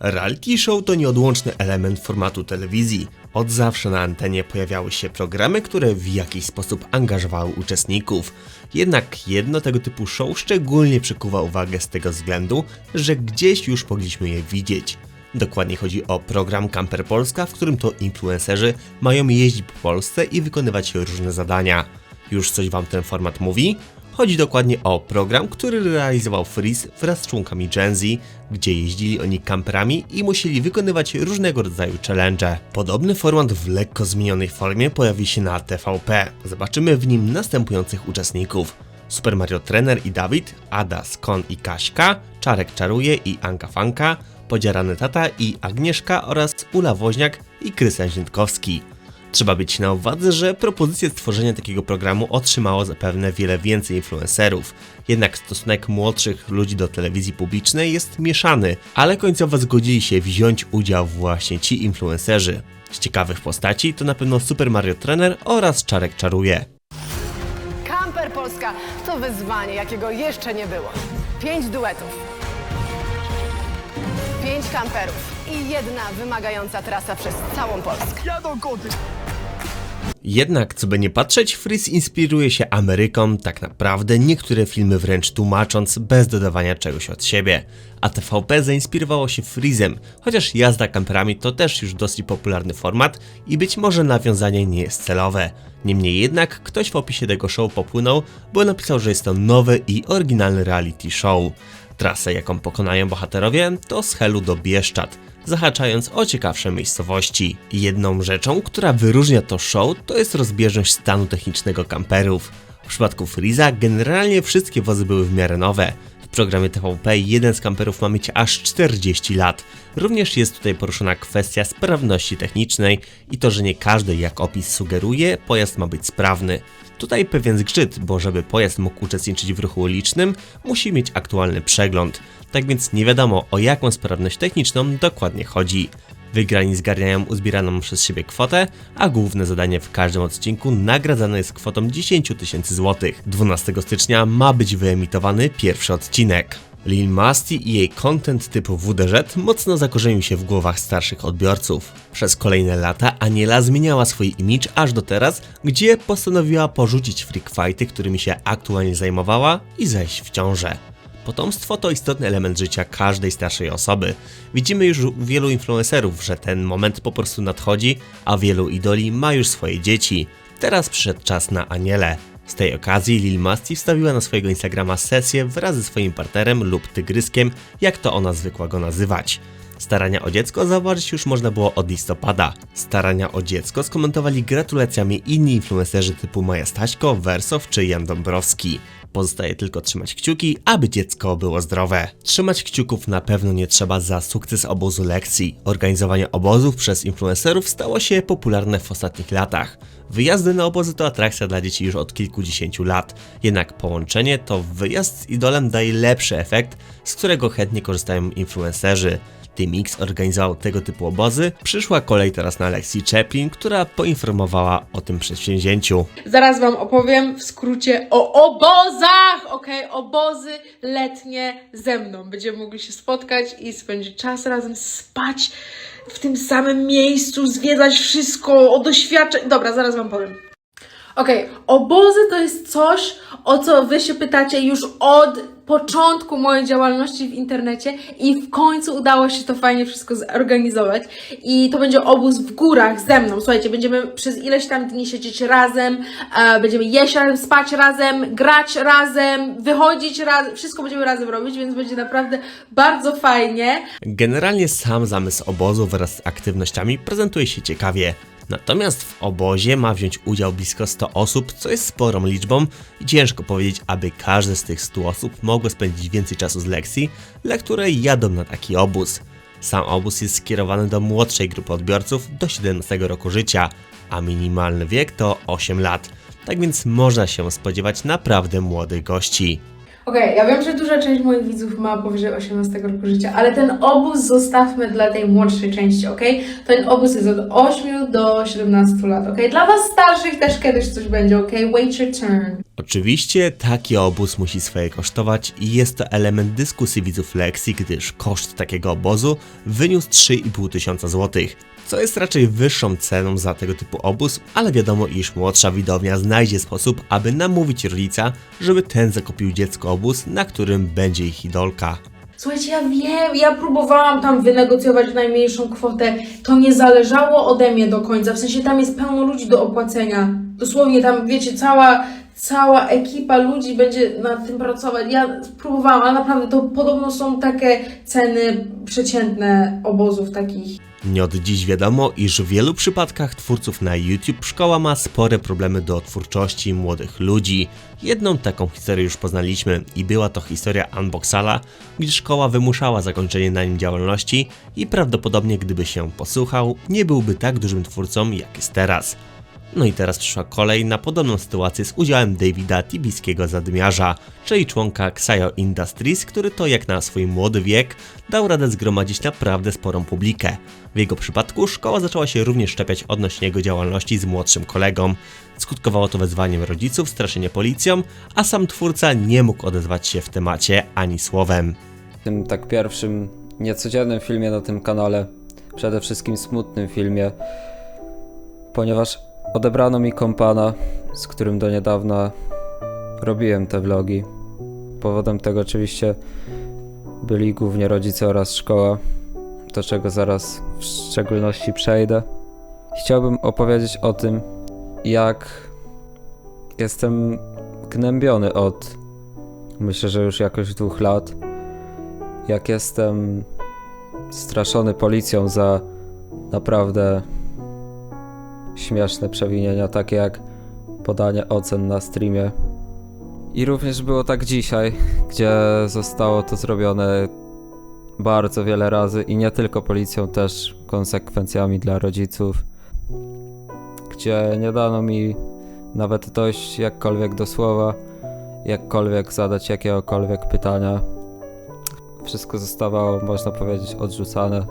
Reality show to nieodłączny element formatu telewizji. Od zawsze na antenie pojawiały się programy, które w jakiś sposób angażowały uczestników. Jednak jedno tego typu show szczególnie przykuwa uwagę z tego względu, że gdzieś już mogliśmy je widzieć. Dokładnie chodzi o program Camper Polska, w którym to influencerzy mają jeździć po Polsce i wykonywać różne zadania. Już coś wam ten format mówi? Chodzi dokładnie o program, który realizował Freeze wraz z członkami Gen Z, gdzie jeździli oni kamperami i musieli wykonywać różnego rodzaju challenge. Podobny format w lekko zmienionej formie pojawi się na TVP. Zobaczymy w nim następujących uczestników. Super Mario Trener i Dawid, Ada, Skon i Kaśka, Czarek Czaruje i Anka Fanka, Podzierany Tata i Agnieszka oraz Ula Woźniak i Krystian Ziętkowski. Trzeba być na uwadze, że propozycję stworzenia takiego programu otrzymało zapewne wiele więcej influencerów. Jednak stosunek młodszych ludzi do telewizji publicznej jest mieszany, ale końcowo zgodzili się wziąć udział właśnie ci influencerzy. Z ciekawych postaci to na pewno Super Mario Trainer oraz Czarek Czaruje. Kamper Polska to wyzwanie, jakiego jeszcze nie było. Pięć duetów, pięć kamperów i jedna wymagająca trasa przez całą Polskę. Jadą koty! Jednak, co by nie patrzeć, Freeze inspiruje się Ameryką, tak naprawdę niektóre filmy wręcz tłumacząc bez dodawania czegoś od siebie. A TVP zainspirowało się Freezem, chociaż jazda kamperami to też już dosyć popularny format i być może nawiązanie nie jest celowe. Niemniej jednak ktoś w opisie tego show popłynął, bo napisał, że jest to nowy i oryginalny reality show. Trasę, jaką pokonają bohaterowie, to z Helu do Bieszczad, zahaczając o ciekawsze miejscowości. Jedną rzeczą, która wyróżnia to show, to jest rozbieżność stanu technicznego kamperów. W przypadku Freeza generalnie wszystkie wozy były w miarę nowe. W programie TVP jeden z kamperów ma mieć aż 40 lat. Również jest tutaj poruszona kwestia sprawności technicznej i to, że nie każdy, jak opis sugeruje, pojazd ma być sprawny. Tutaj pewien zgrzyt, bo żeby pojazd mógł uczestniczyć w ruchu ulicznym, musi mieć aktualny przegląd. Tak więc nie wiadomo o jaką sprawność techniczną dokładnie chodzi. Wygrani zgarniają uzbieraną przez siebie kwotę, a główne zadanie w każdym odcinku nagradzane jest kwotą 10 tysięcy złotych. 12 stycznia ma być wyemitowany pierwszy odcinek. Lil Masti i jej content typu WDŻ mocno zakorzenił się w głowach starszych odbiorców. Przez kolejne lata Aniela zmieniała swój image aż do teraz, gdzie postanowiła porzucić freak fighty, którymi się aktualnie zajmowała i zejść w ciążę. Potomstwo to istotny element życia każdej starszej osoby. Widzimy już u wielu influencerów, że ten moment po prostu nadchodzi, a wielu idoli ma już swoje dzieci. Teraz przyszedł czas na Anielę. Z tej okazji Lil Masti wstawiła na swojego Instagrama sesję wraz ze swoim partnerem lub tygryskiem, jak to ona zwykła go nazywać. Starania o dziecko zauważyć już można było od listopada. Starania o dziecko skomentowali gratulacjami inni influencerzy typu Maja Staśko, Wersow czy Jan Dąbrowski. Pozostaje tylko trzymać kciuki, aby dziecko było zdrowe. Trzymać kciuków na pewno nie trzeba za sukces obozu lekcji. Organizowanie obozów przez influencerów stało się popularne w ostatnich latach. Wyjazdy na obozy to atrakcja dla dzieci już od kilkudziesięciu lat. Jednak połączenie to wyjazd z idolem daje lepszy efekt, z którego chętnie korzystają influencerzy. Team X organizował tego typu obozy. Przyszła kolej teraz na Lexi Chaplin, która poinformowała o tym przedsięwzięciu. Zaraz Wam opowiem w skrócie o obozach! Okej, obozy letnie ze mną. Będziemy mogli się spotkać i spędzić czas razem, spać w tym samym miejscu, zwiedzać wszystko, o doświadczeń. Dobra, zaraz Wam powiem. Okej, obozy to jest coś, o co Wy się pytacie już od początku mojej działalności w internecie i w końcu udało się to fajnie wszystko zorganizować. I to będzie obóz w górach ze mną. Słuchajcie, będziemy przez ileś tam dni siedzieć razem, e, będziemy jeść razem, spać razem, grać razem, wychodzić razem, wszystko będziemy razem robić, więc będzie naprawdę bardzo fajnie. Generalnie sam zamysł obozu wraz z aktywnościami prezentuje się ciekawie. Natomiast w obozie ma wziąć udział blisko 100 osób, co jest sporą liczbą i ciężko powiedzieć, aby każde z tych 100 osób mogło spędzić więcej czasu z lekcji, dla której jadą na taki obóz. Sam obóz jest skierowany do młodszej grupy odbiorców do 17 roku życia, a minimalny wiek to 8 lat. Tak więc można się spodziewać naprawdę młodych gości. Okej, ja wiem, że duża część moich widzów ma powyżej 18 roku życia, ale ten obóz zostawmy dla tej młodszej części, okej? Ten obóz jest od 8 do 17 lat, okej? Dla Was starszych też kiedyś coś będzie, okej? Wait your turn. Oczywiście taki obóz musi swoje kosztować i jest to element dyskusji widzów lekcji, gdyż koszt takiego obozu wyniósł 3,5 tysiąca złotych, co jest raczej wyższą ceną za tego typu obóz, ale wiadomo iż młodsza widownia znajdzie sposób, aby namówić rodzica, żeby ten zakupił dziecku obóz, na którym będzie ich idolka. Słuchajcie, ja wiem, ja próbowałam tam wynegocjować najmniejszą kwotę. To nie zależało ode mnie do końca. W sensie tam jest pełno ludzi do opłacenia. Dosłownie tam, wiecie, cała, cała ekipa ludzi będzie nad tym pracować. Ja próbowałam, ale naprawdę to podobno są takie ceny przeciętne obozów takich. Nie od dziś wiadomo, iż w wielu przypadkach twórców na YouTube szkoła ma spore problemy do twórczości młodych ludzi. Jedną taką historię już poznaliśmy i była to historia Unboxala, gdzie szkoła wymuszała zakończenie na nim działalności i prawdopodobnie gdyby się posłuchał, nie byłby tak dużym twórcą jak jest teraz. No i teraz przyszła kolej na podobną sytuację z udziałem Davida Tibiskiego Zadymiarza, czyli członka Xayo Industries, który to jak na swój młody wiek dał radę zgromadzić naprawdę sporą publikę. W jego przypadku szkoła zaczęła się również szczepiać odnośnie jego działalności z młodszym kolegą. Skutkowało to wezwaniem rodziców, straszenie policją, a sam twórca nie mógł odezwać się w temacie ani słowem. tym tak pierwszym niecodziennym filmie na tym kanale, przede wszystkim smutnym filmie, ponieważ odebrano mi kompana, z którym do niedawna robiłem te vlogi. Powodem tego oczywiście byli głównie rodzice oraz szkoła, do czego zaraz w szczególności przejdę. Chciałbym opowiedzieć o tym, jak jestem gnębiony od myślę, że już jakoś dwóch lat jak jestem straszony policją za naprawdę śmieszne przewinienia, takie jak podanie ocen na streamie. I również było tak dzisiaj, gdzie zostało to zrobione bardzo wiele razy i nie tylko policją, też konsekwencjami dla rodziców, gdzie nie dano mi nawet dojść jakkolwiek do słowa, jakkolwiek zadać jakiegokolwiek pytania wszystko zostawało, można powiedzieć, odrzucane.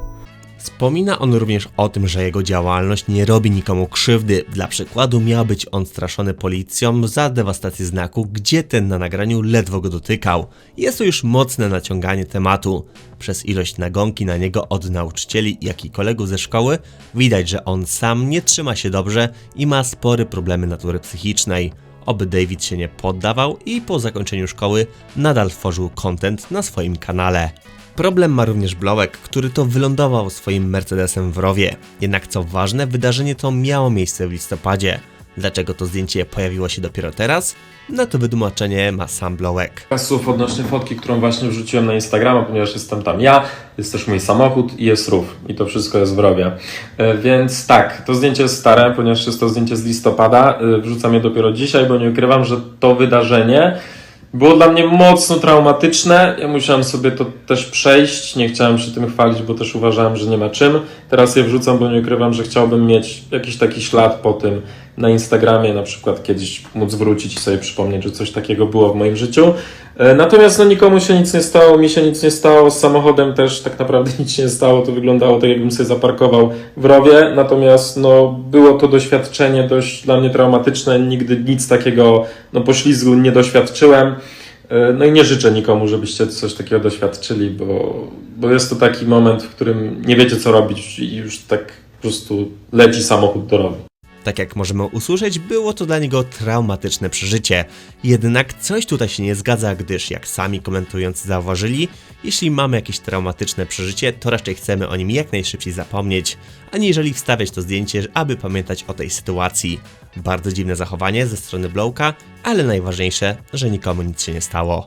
Wspomina on również o tym, że jego działalność nie robi nikomu krzywdy. Dla przykładu miał być on straszony policją za dewastację znaku, gdzie ten na nagraniu ledwo go dotykał. Jest to już mocne naciąganie tematu. Przez ilość nagonki na niego od nauczycieli, jak i kolegów ze szkoły, widać, że on sam nie trzyma się dobrze i ma spory problemy natury psychicznej. Oby David się nie poddawał i po zakończeniu szkoły nadal tworzył content na swoim kanale. Problem ma również Blowek, który to wylądował swoim Mercedesem w rowie. Jednak co ważne, wydarzenie to miało miejsce w listopadzie. Dlaczego to zdjęcie pojawiło się dopiero teraz? Na to wytłumaczenie ma sam Blowek. Słów odnośnie fotki, którą właśnie wrzuciłem na Instagrama, ponieważ jestem tam ja, jest też mój samochód i jest rów. I to wszystko jest w rowie. E, Więc tak, to zdjęcie jest stare, ponieważ jest to zdjęcie z listopada. E, Wrzucam je dopiero dzisiaj, bo nie ukrywam, że to wydarzenie było dla mnie mocno traumatyczne. Ja musiałem sobie to też przejść. Nie chciałem się tym chwalić, bo też uważałem, że nie ma czym. Teraz je wrzucam, bo nie ukrywam, że chciałbym mieć jakiś taki ślad po tym na Instagramie, na przykład kiedyś móc wrócić i sobie przypomnieć, że coś takiego było w moim życiu. E, Natomiast no nikomu się nic nie stało, mi się nic nie stało, z samochodem też tak naprawdę nic nie stało, to wyglądało tak jakbym sobie zaparkował w rowie, natomiast no było to doświadczenie dość dla mnie traumatyczne, nigdy nic takiego no poślizgu nie doświadczyłem. E, No i nie życzę nikomu, żebyście coś takiego doświadczyli, bo, bo jest to taki moment, w którym nie wiecie co robić i już tak po prostu leci samochód do rowu. Tak jak możemy usłyszeć, było to dla niego traumatyczne przeżycie. Jednak coś tutaj się nie zgadza, gdyż jak sami komentujący zauważyli, jeśli mamy jakieś traumatyczne przeżycie, to raczej chcemy o nim jak najszybciej zapomnieć, aniżeli wstawiać to zdjęcie, aby pamiętać o tej sytuacji. Bardzo dziwne zachowanie ze strony Blowka, ale najważniejsze, że nikomu nic się nie stało.